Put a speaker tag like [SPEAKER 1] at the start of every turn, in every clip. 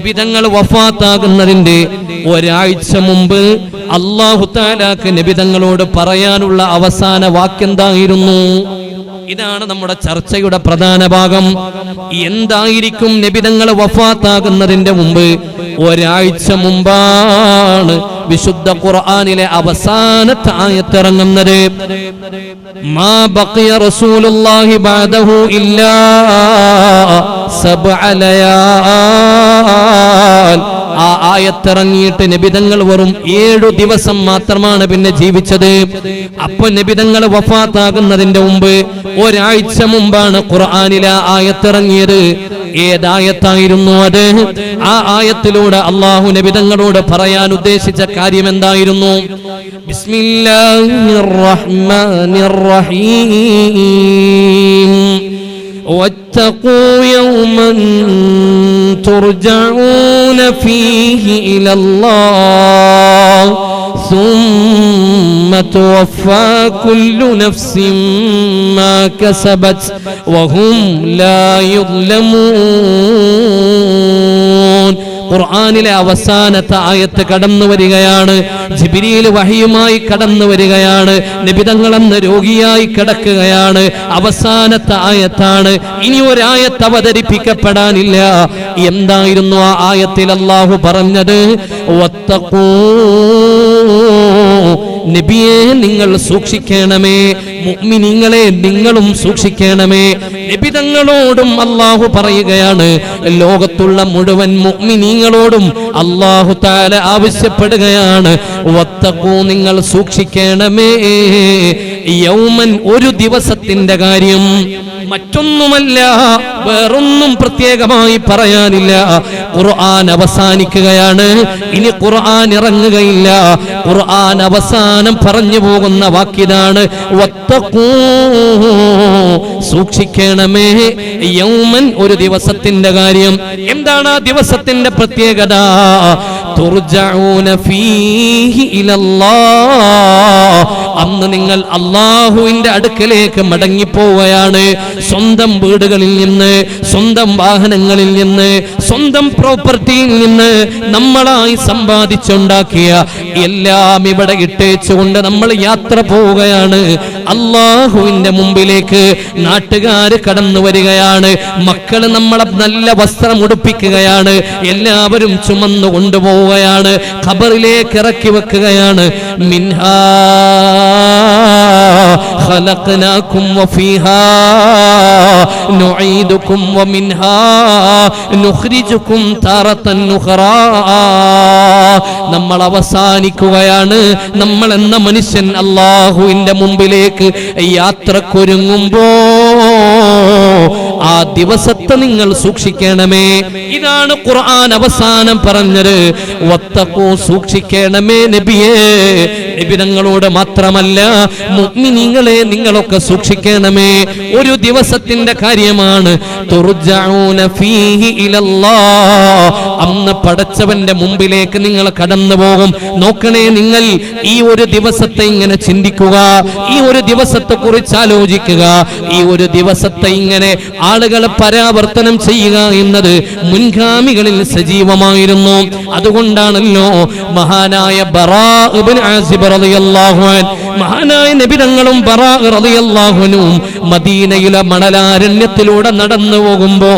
[SPEAKER 1] നിബിതങ്ങൾ വഫാത്താകുന്നതിന്റെ ഒരാഴ്ച മുമ്പ് അള്ളാഹു താലാക്ക് നിബിതങ്ങളോട് പറയാനുള്ള അവസാന വാക്കെന്തായിരുന്നു ഇതാണ് നമ്മുടെ ചർച്ചയുടെ പ്രധാന ഭാഗം. എന്തായിരിക്കും നിബിതങ്ങൾ വഫാത്താകുന്നതിന്റെ മുമ്പ്? ഒരാഴ്ച മുമ്പാണ്. വിശുദ്ധ ഖുർആനിലെ അവസാനത്തെ ആയത്തിറങ്ങുന്നത് മാ റസൂലുള്ളാഹി ഇല്ലാ ആയത്തിറങ്ങിയിട്ട് നബിതങ്ങൾ വെറും ഏഴു ദിവസം മാത്രമാണ് പിന്നെ ജീവിച്ചത്. അപ്പൊ നബിതങ്ങൾ വഫാത്താകുന്നതിന്റെ മുമ്പ് ഒരാഴ്ച മുമ്പാണ് ഖുർആാനിലെ ആയത്തിറങ്ങിയത്. ഏതായത്തായിരുന്നു അത് ആ ആയത്തിലൂടെ അള്ളാഹു നബിതങ്ങളോട് പറയാൻ ഉദ്ദേശിച്ച കാര്യം എന്തായിരുന്നു ബിസ്മില്ലാഹിർ റഹ്മാനിർ റഹീം واتقوا يوما ترجعون فيه الى الله ثم توفى كل نفس ما كسبت وهم لا يظلمون ഖുർആനിലെ അവസാനത്തെ ആയത്ത് കടന്നു വരികയാണ് ജിബിരിയിൽ വഹിയുമായി കടന്നു വരികയാണ് നിബിതങ്ങളെന്ന് രോഗിയായി കിടക്കുകയാണ് അവസാനത്തെ ആയത്താണ് ഇനി ഒരായത്ത് അവതരിപ്പിക്കപ്പെടാനില്ല എന്തായിരുന്നു ആ ആയത്തിൽ അള്ളാഹു പറഞ്ഞത് "വത്തഖൂ നബിയെ നിങ്ങൾ സൂക്ഷിക്കണമേ മുഅ്മിനീങ്ങളെ നിങ്ങളും സൂക്ഷിക്കണമേ. നബിതങ്ങളോടും അള്ളാഹു പറയുകയാണ് ലോകത്തുള്ള മുഴുവൻ മുഅ്മിനീങ്ങളോടും അള്ളാഹു താല ആവശ്യപ്പെടുകയാണ് വത്തഖൂ നിങ്ങൾ സൂക്ഷിക്കണമേ. യൗമൻ ഒരു ദിവസത്തിന്റെ കാര്യം മറ്റൊന്നുമല്ല വേറൊന്നും പ്രത്യേകമായി പറയാനില്ല. ഖുർആൻ അവസാനിക്കുകയാണ്. ഇനി ഖുർആൻ ഇറങ്ങുകയില്ല. ഖുർആൻ അവസാനം പറഞ്ഞു പോകുന്ന വാക്കിതാണ് സൂക്ഷിക്കണമേ യൗമൻ ഒരു ദിവസത്തിന്റെ കാര്യം. എന്താണ് ആ ദിവസത്തിന്റെ പ്രത്യേകത? അന്ന് നിങ്ങൾ അള്ളാഹുവിന്റെ അടുക്കലേക്ക് മടങ്ങിപ്പോവുകയാണ്. സ്വന്തം വീടുകളിൽ നിന്ന് സ്വന്തം വാഹനങ്ങളിൽ നിന്ന് സ്വന്തം പ്രോപ്പർട്ടിയിൽ നിന്ന് നമ്മളായി സമ്പാദിച്ചുണ്ടാക്കിയ എല്ലാം ഇവിടെ ഇട്ടേച്ചുകൊണ്ട് നമ്മൾ യാത്ര പോവുകയാണ്. അള്ളാഹുവിന്റെ മുമ്പിലേക്ക് നാട്ടുകാര് കടന്നു വരികയാണ്. മക്കൾ നമ്മളെ നല്ല വസ്ത്രം ഉടുപ്പിക്കുകയാണ്. എല്ലാവരും ചുമന്നു കൊണ്ടുപോവുകയാണ് ഖബറിലേക്ക് ഇറക്കി വെക്കുകയാണ് മിൻഹാ خلقناكم وفيها نعيدكم ومنها نخرجكم تارة أخرى നമ്മൾ അവസാനിക്കുകയാണ് നമ്മൾ എന്ന മനുഷ്യൻ അള്ളാഹുവിന്റെ മുമ്പിലേക്ക് യാത്രക്കൊരുങ്ങുമ്പോ ആ ദിവസത്തെ നിങ്ങൾ സൂക്ഷിക്കണമേ. ഇതാണ് ഖുർആൻ അവസാനം പറഞ്ഞത്. വത്തക്കോ സൂക്ഷിക്കണമേ നബിയേ. നബിനങ്ങളോട് മാത്രമല്ല മുഅ്മിനീങ്ങളെ നിങ്ങളൊക്കെ സൂക്ഷിക്കണമേ. ഒരു ദിവസത്തിന്റെ കാര്യമാണ്. അന്ന് പടച്ചവന്റെ മുമ്പിലേക്ക് നിങ്ങൾ കടന്നു പോകും നോക്കണേ നിങ്ങൾ ഈ ഒരു ദിവസത്തെ ഇങ്ങനെ ചിന്തിക്കുക. ഈ ഒരു ദിവസത്തെ കുറിച്ച് ആലോചിക്കുക. ഈ ഒരു ദിവസത്തെ ഇങ്ങനെ ആളുകളെ പരാവർത്തനം ചെയ്യുക എന്നത് മുൻഗാമികളിൽ സജീവമായിരുന്നു. അതുകൊണ്ടാണല്ലോ മഹാനായ മഹാനായ നബിതങ്ങളും ബറാഹുനും മദീനയിലെ മണലാരണ്യത്തിലൂടെ നടന്നു പോകുമ്പോ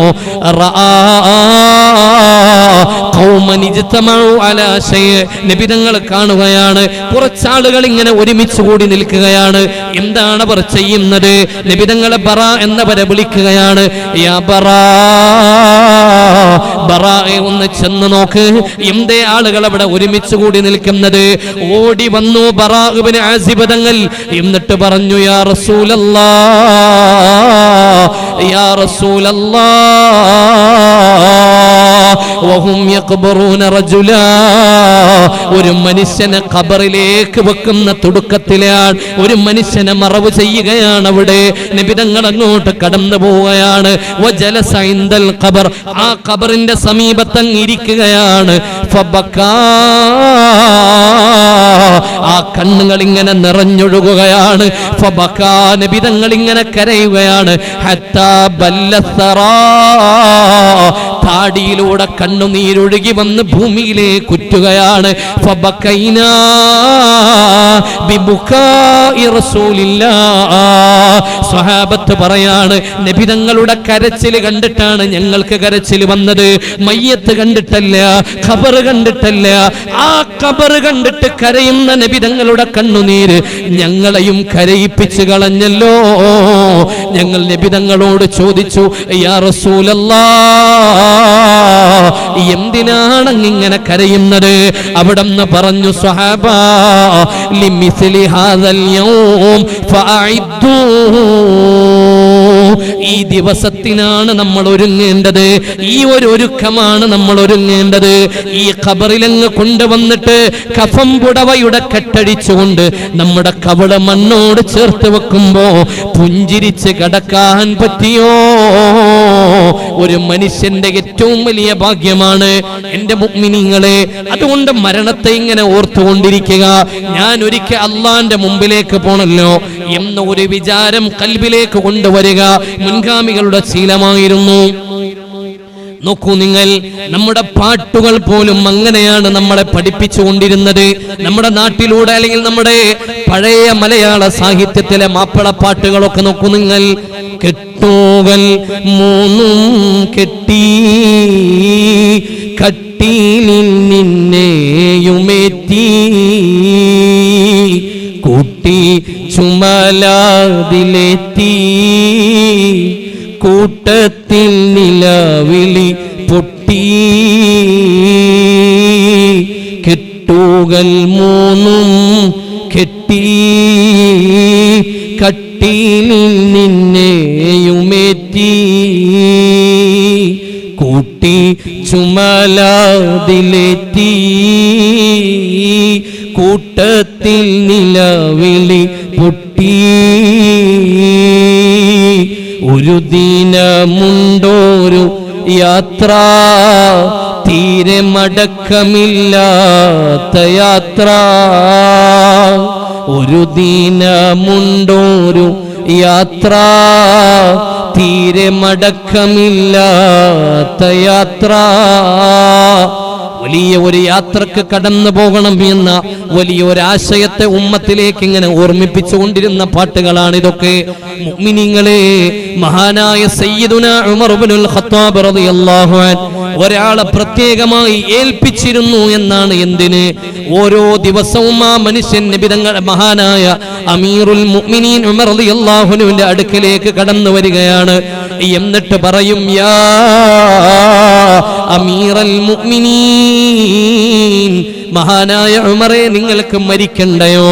[SPEAKER 1] നബിതങ്ങൾ കാണുകയാണ്. കുറച്ചാളുകൾ ഇങ്ങനെ ഒരുമിച്ച് കൂടി നിൽക്കുകയാണ്. എന്താണ് അവർ ചെയ്യുന്നത്? നബിതങ്ങളെ ബറ എന്നവരെ വിളിക്കുകയാണ്. ഒന്ന് ചെന്ന് നോക്ക്. എന്തേ ആളുകൾ അവിടെ ഒരുമിച്ച് കൂടി നിൽക്കുന്നത്? ഓടി വന്നു ബറാഹുബിന് ആസിബതങ്ങൾ. എന്നിട്ട് പറഞ്ഞു യാ റസൂലല്ലാ യാ റസൂലല്ലാ ഒരു മനുഷ്യനെ ഖബറിലേക്ക് വെക്കുന്ന തുടക്കത്തിലാണ് ഒരു മനുഷ്യനെ മറവ് ചെയ്യുകയാണ് അവിടെ. നിബിതങ്ങൾ അങ്ങോട്ട് കടന്നു പോവുകയാണ്. ഖബർ. ആ ഖബറിന്റെ സമീപത്തങ്ങ് ഇരിക്കുകയാണ്. ആ കണ്ണുകൾ ഇങ്ങനെ നിറഞ്ഞൊഴുകുകയാണ്. നബിതങ്ങൾ ഇങ്ങനെ കരയുകയാണ്. ഹത്താ താടിയിലൂടെ കണ്ണുനീരൊഴുകി വന്ന് ഭൂമിയിലേക്ക് കുറ്റുകയാണ് ഫബക്കൈനാ. സ്വഹാബത്ത് പറയാണ് നബിതങ്ങളുടെ കരച്ചിൽ കണ്ടിട്ടാണ് ഞങ്ങൾക്ക് കരച്ചിൽ വന്നത്. മയ്യത്ത് കണ്ടിട്ടല്ല ഖബർ കണ്ടിട്ടല്ല. ആ ഖബർ കണ്ടിട്ട് കരയുന്ന നബിതങ്ങളുടെ കണ്ണുനീര് ഞങ്ങളെയും കരയിപ്പിച്ച് കളഞ്ഞല്ലോ. ഞങ്ങൾ നബിതങ്ങളോട് ചോദിച്ചു യാ റസൂലല്ലാ എന്തിനാണ് ഇങ്ങനെ കരയുന്നത്? അവിടെ പറഞ്ഞു സ്വഹാബ ലിമിസ്ലി هذا اليوم فأعدوه. ഈ ദിവസത്തിനാണ് നമ്മൾ ഒരുങ്ങേണ്ടത്. ഈ ഒരു ഒരുക്കമാണ് നമ്മൾ ഒരുങ്ങേണ്ടത്. ഈ ഖബറിലങ്ങ് കൊണ്ടുവന്നിട്ട് കഫം പുടവയുടെ കെട്ടടിച്ചുകൊണ്ട് നമ്മുടെ കവള മണ്ണോട് ചേർത്ത് വെക്കുമ്പോ പുഞ്ചിരിച്ച് കടക്കാൻ പറ്റിയോ? ഒരു മനുഷ്യന്റെ ഏറ്റവും വലിയ ഭാഗ്യമാണ് എന്റെ മുഗ്മിനിങ്ങളെ. അതുകൊണ്ട് മരണത്തെ ഇങ്ങനെ ഓർത്തുകൊണ്ടിരിക്കുക. ഞാൻ ഒരിക്കൽ അള്ളാന്റെ മുമ്പിലേക്ക് പോണല്ലോ എന്ന ഒരു വിചാരം കൽബിലേക്ക് കൊണ്ടുവരിക മുൻഗാമികളുടെ ശീലമായിരുന്നു. നോക്കൂ നിങ്ങൾ നമ്മുടെ പാട്ടുകൾ പോലും അങ്ങനെയാണ് നമ്മളെ പഠിപ്പിച്ചുകൊണ്ടിരുന്നത്. നമ്മുടെ നാട്ടിലൂടെ അല്ലെങ്കിൽ നമ്മുടെ പഴയ മലയാള സാഹിത്യത്തിലെ മാപ്പിള പാട്ടുകളൊക്കെ നോക്കൂ നിങ്ങൾ കെട്ടുകൾ മൂന്നും കെട്ടി. കട്ടിലിൽ നിന്നെയുമേറ്റി. കൂട്ടി ചുമലാതിലെത്തി കൂട്ടത്തിൽ നിലവിളി പൊട്ടി. കെട്ടുകൾ മൂന്നും കെട്ടി. കട്ടിലിൽ ചുമലാതിലെത്തി. കൂട്ടത്തിൽ നിലവിളി പൊട്ടി. ഒരു ദിനമുണ്ടോരു യാത്ര. തീരെ മടക്കമില്ലാത്ത യാത്ര. ഒരു ദിനമുണ്ടോരു യാത്ര തീരെ മടക്കമില്ലാത്ത യാത്ര. വലിയ ഒരു യാത്രയ്ക്ക് കടന്നു പോകണം എന്ന വലിയ ഒരു ആശയത്തെ ഉമ്മത്തിലേക്ക് ഇങ്ങനെ ഓർമ്മിപ്പിച്ചുകൊണ്ടിരുന്ന പാട്ടുകളാണ് ഇതൊക്കെ മുഅ്മിനീങ്ങളെ മഹാനായ സയ്യിദുന ഉമർ ഇബ്നുൽ ഖത്താബ് റളിയല്ലാഹു അൻഹു ഒരാളെ പ്രത്യേകമായി ഏൽപ്പിച്ചിരുന്നു എന്നാണ് എന്തിന്? ഓരോ ദിവസവും ആ മനുഷ്യൻ നബിതങ്ങൾ മഹാനായ അമീറുൽ മുഅ്മിനീൻ ഉമർ റളിയല്ലാഹുവിന്റെ അടുക്കലേക്ക് കടന്നു വരികയാണ്. എന്നിട്ട് പറയും യാ അമീറൽ മുഅ്മിനീൻ മഹാനായ ഉമറെ നിങ്ങൾക്ക് മരിക്കണ്ടയോ?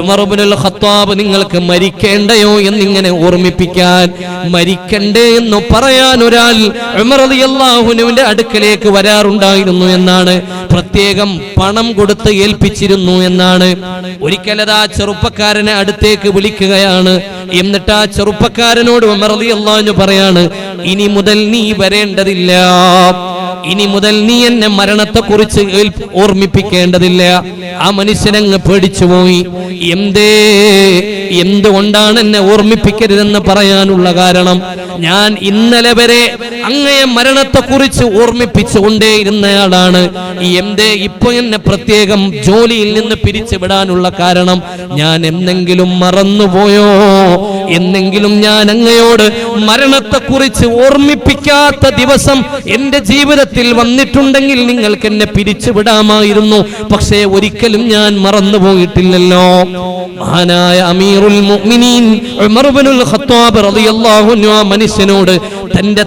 [SPEAKER 1] ഉമർ ഇബ്നുൽ ഖത്താബ് നിങ്ങൾക്ക് മരിക്കേണ്ടയോ എന്നിങ്ങനെ ഓർമ്മിപ്പിക്കാൻ മരിക്കണ്ടേ എന്ന് പറയാൻ ഒരാൾ ഉമർ റളിയല്ലാഹുവിന്റെ അടുക്കലേക്ക് വരാറുണ്ടായിരുന്നു എന്നാണ്. പ്രത്യേകം പണം കൊടുത്ത് ഏൽപ്പിച്ചിരുന്നു എന്നാണ്. ആ ചെറുപ്പക്കാരനെ അടുത്തേക്ക് വിളിക്കുകയാണ്. എന്നിട്ട് ആ ചെറുപ്പക്കാരനോട് ഉമർ റളിയല്ലാഹു പറയാണ് ഇനി മുതൽ നീ വരേണ്ടതില്ല. ഇനി മുതൽ നീ എന്നെ മരണത്തെക്കുറിച്ച് കുറിച്ച് ഓർമ്മിപ്പിക്കേണ്ടതില്ല. ആ മനുഷ്യനങ്ങ് പേടിച്ചുപോയി എന്തേ? എന്തുകൊണ്ടാണ് എന്നെ ഓർമ്മിപ്പിക്കരുതെന്ന് പറയാനുള്ള കാരണം? ഞാൻ ഇന്നലെ വരെ അങ്ങയെ മരണത്തെക്കുറിച്ച് ഓർമ്മിപ്പിച്ചുകൊണ്ടേയിരുന്നയാളാണ്. എന്തേ? ഇപ്പൊ എന്നെ പ്രത്യേകം ജോലിയിൽ നിന്ന് പിരിച്ചുവിടാനുള്ള കാരണം? ഞാൻ എന്തെങ്കിലും മറന്നുപോയോ? എന്നെങ്കിലും ഞാൻ അങ്ങയോട് മരണത്തെക്കുറിച്ച് ഓർമ്മിപ്പിക്കാത്ത ദിവസം എന്റെ ജീവിതത്തിൽ വന്നിട്ടുണ്ടെങ്കിൽ നിങ്ങൾക്ക് എന്നെ പിരിച്ചുവിടാമായിരുന്നു പക്ഷേ ഒരിക്കലും ഞാൻ മറന്നു പോയിട്ടില്ലല്ലോ മഹാനായ അമീറുൽ മുഅ്മിനീൻ ഉമർ ഇബ്നുൽ ഖത്താബ് റളിയല്ലാഹു അൻഹു മനുഷ്യനോട് തന്റെ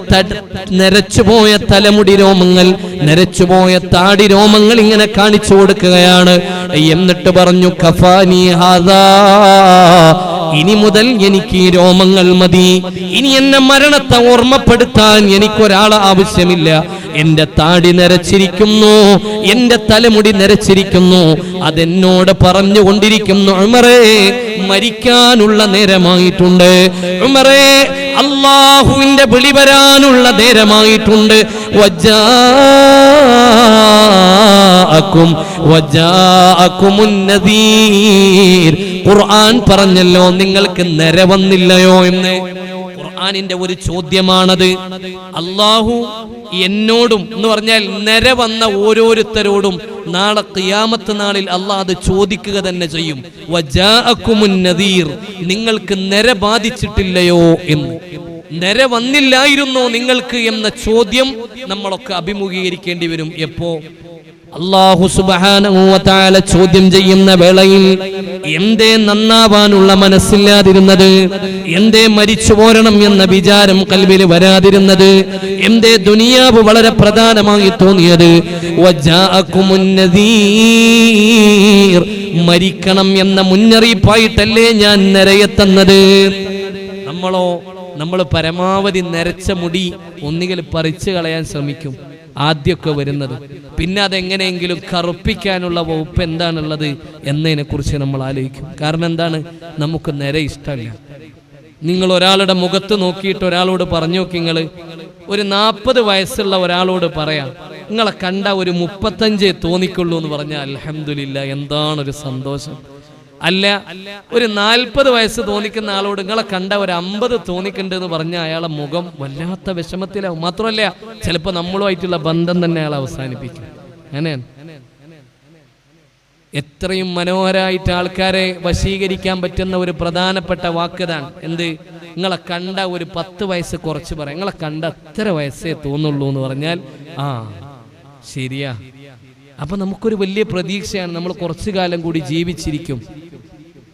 [SPEAKER 1] നരച്ചുപോയ തലമുടി രോമങ്ങൾ നരച്ചുപോയ താടി രോമങ്ങൾ ഇങ്ങനെ കാണിച്ചു കൊടുക്കുകയാണ്. എന്നിട്ട് പറഞ്ഞു കഫാനി ഹാദാ ഇനി മുതൽ എനിക്ക് ഈ രോമങ്ങൾ മതി. ഇനി എന്നെ മരണത്തെ ഓർമ്മപ്പെടുത്താൻ എനിക്കൊരാളെ ആവശ്യമില്ല. എന്റെ താടി നരച്ചിരിക്കുന്നു എന്റെ തലമുടി നരച്ചിരിക്കുന്നു അതെന്നോട് പറഞ്ഞുകൊണ്ടിരിക്കുന്നു ഉമറേ മരിക്കാനുള്ള നേരമായിട്ടുണ്ട്. ഉമറേ അള്ളാഹുവിന്റെ വിളി വരാനുള്ള നേരമായിട്ടുണ്ട്. ഖുർആൻ പറഞ്ഞല്ലോ നിങ്ങൾക്ക് നര വന്നില്ലയോ എന്ന്. ഖുർആനിന്റെ ഒരു ചോദ്യമാണത്. അള്ളാഹു എന്നോടും എന്ന് പറഞ്ഞാൽ നിര വന്ന ഓരോരുത്തരോടും നാളെ കിയാമത്ത് നാളിൽ അള്ളാഹ് അത് ചോദിക്കുക തന്നെ ചെയ്യും. നിങ്ങൾക്ക് നിര ബാധിച്ചിട്ടില്ലയോ എന്ന്. നിര വന്നില്ലായിരുന്നോ നിങ്ങൾക്ക് എന്ന ചോദ്യം നമ്മളൊക്കെ അഭിമുഖീകരിക്കേണ്ടി വരും. എപ്പോ? അള്ളാഹു സുബാന ചോദ്യം ചെയ്യുന്ന വേളയിൽ എന്തേ നന്നാവാനുള്ള മനസ്സില്ലാതിരുന്നത്? എന്തേ മരിച്ചു പോരണം എന്ന വിചാരം കൽവിൽ വരാതിരുന്നത്? എന്തേ ദുനിയാവ് വളരെ പ്രധാനമായി തോന്നിയത്? മരിക്കണം എന്ന മുന്നറിയിപ്പായിട്ടല്ലേ ഞാൻ നിരയെത്തുന്നത്? നമ്മളോ നമ്മൾ പരമാവധി നരച്ച മുടി ഒന്നുകിൽ പറിച്ചു കളയാൻ ശ്രമിക്കും. ആദ്യമൊക്കെ വരുന്നത്. പിന്നെ അതെങ്ങനെയെങ്കിലും കറുപ്പിക്കാനുള്ള വകുപ്പ് എന്താണുള്ളത് എന്നതിനെ കുറിച്ച് നമ്മൾ ആലോചിക്കും. കാരണം എന്താണ്? നമുക്ക് നിര ഇഷ്ടമല്ല. നിങ്ങൾ ഒരാളുടെ മുഖത്ത് നോക്കിയിട്ട് ഒരാളോട് പറഞ്ഞു നോക്കി നിങ്ങൾ ഒരു നാൽപ്പത് വയസ്സുള്ള ഒരാളോട് പറയാം നിങ്ങളെ കണ്ട ഒരു മുപ്പത്തഞ്ചേ തോന്നിക്കുള്ളൂ എന്ന് പറഞ്ഞാൽ അലഹമില്ല എന്താണൊരു സന്തോഷം? അല്ല ഒരു നാൽപ്പത് വയസ്സ് തോന്നിക്കുന്ന ആളോട് നിങ്ങളെ കണ്ട ഒരു അമ്പത് തോന്നിക്കുന്നുണ്ട് എന്ന് പറഞ്ഞ അയാളെ മുഖം വല്ലാത്ത വിഷമത്തിലാവും മാത്രമല്ല ചിലപ്പോൾ നമ്മളുമായിട്ടുള്ള ബന്ധം തന്നെ അയാൾ അവസാനിപ്പിക്കും. അങ്ങനെ എത്രയും മനോഹരമായിട്ട് ആൾക്കാരെ വശീകരിക്കാൻ പറ്റുന്ന ഒരു പ്രധാനപ്പെട്ട വാക്കതാണ് എന്ത്? നിങ്ങളെ കണ്ട ഒരു പത്ത് വയസ്സ് കുറച്ച് പറയാം. നിങ്ങളെ കണ്ട അത്ര വയസ്സേ തോന്നുള്ളൂ എന്ന് പറഞ്ഞാൽ ആ ശരിയാ. അപ്പൊ നമുക്കൊരു വലിയ പ്രതീക്ഷയാണ്. നമ്മൾ കുറച്ചു കാലം കൂടി ജീവിച്ചിരിക്കും.